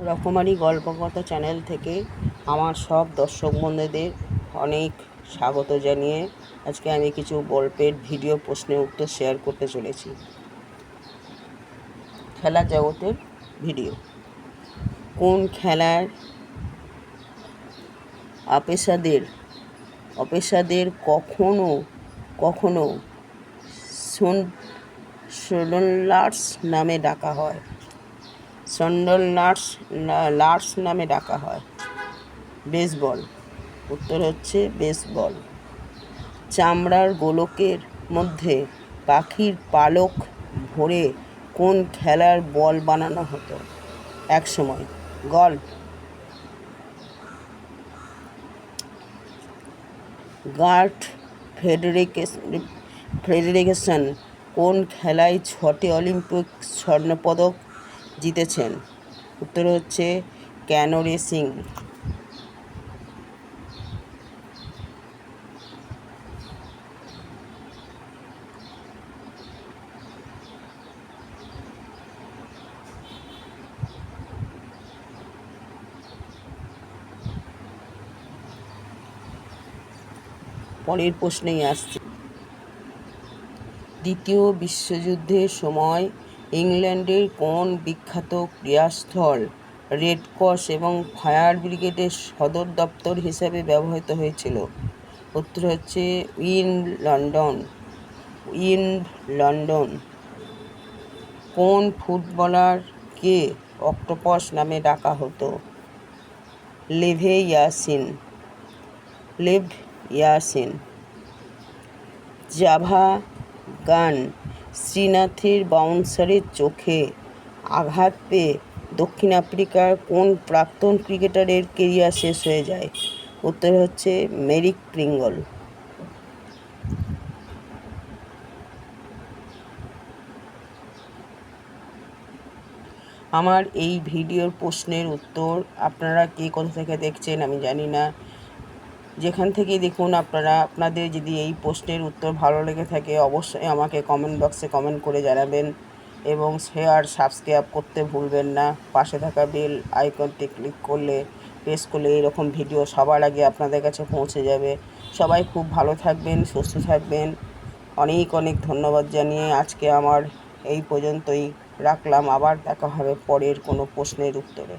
রকমারি গল্পকথা চ্যানেল থেকে আমার সব দর্শক বন্ধুদের অনেক স্বাগত জানিয়ে আজকে আমি কিছু গল্পের ভিডিও প্রশ্নের উত্তর শেয়ার করতে চলেছি। খেলা জগতের ভিডিও। কোন খেলার অপেশাদের অপেশাদের কখনো কখনো সোন সোলনার্স নামে ডাকা হয়? সন্ডল নার্স লার্স নামে ডাকা হয়। বেসবল। উত্তর হচ্ছে বেসবল। চামড়ার গোলকের মধ্যে পাখির পালক ভরে কোন খেলার বল বানানো হতো? এক সময়। গল্ফ। গার্ড ফেডারেকেশন কোন খেলায় ছটি অলিম্পিক স্বর্ণপদক জিতেছেন। উত্তর হচ্ছে ক্যানো রেসিং পরের প্রশ্নেই আসছে। দ্বিতীয় বিশ্বযুদ্ধের সময় ইংল্যান্ডের কোন বিখ্যাত ক্রীড়াস্থল রেড ক্রস এবং ফায়ার ব্রিগেডের সদর দপ্তর হিসাবে ব্যবহৃত হয়েছিল? উত্তর হচ্ছে ইন লন্ডন। In London. কোন ফুটবলারকে অক্টোপাস নামে ডাকা হতো? Level Yasin. Lev Yashin. Java গান। শ্রীনাথের বাউন্সারের চোখে আঘাত পেয়ে দক্ষিণ আফ্রিকার কোন প্রাক্তন ক্রিকেটারের কেরিয়ার শেষ হয়ে যায়? উত্তর হচ্ছে মেরিক প্রিঙ্গল। আমার এই ভিডিওর প্রশ্নের উত্তর আপনারা কে কোথা থেকে দেখছেন আমি জানি না। যেখান থেকেই দেখুন আপনারা, আপনাদের যদি এই প্রশ্নের উত্তর ভালো লেগে থাকে, অবশ্যই আমাকে কমেন্ট বক্সে কমেন্ট করে জানাবেন এবং শেয়ার সাবস্ক্রাইব করতে ভুলবেন না। পাশে থাকা বেল আইকনটি ক্লিক করলে প্রেস করলে এইরকম ভিডিও সবার আগে আপনাদের কাছে পৌঁছে যাবে। সবাই খুব ভালো থাকবেন, সুস্থ থাকবেন। অনেক অনেক ধন্যবাদ জানিয়ে আজকে আমার এই পর্যন্তই রাখলাম। আবার দেখা হবে পরের কোনো প্রশ্নের উত্তরে।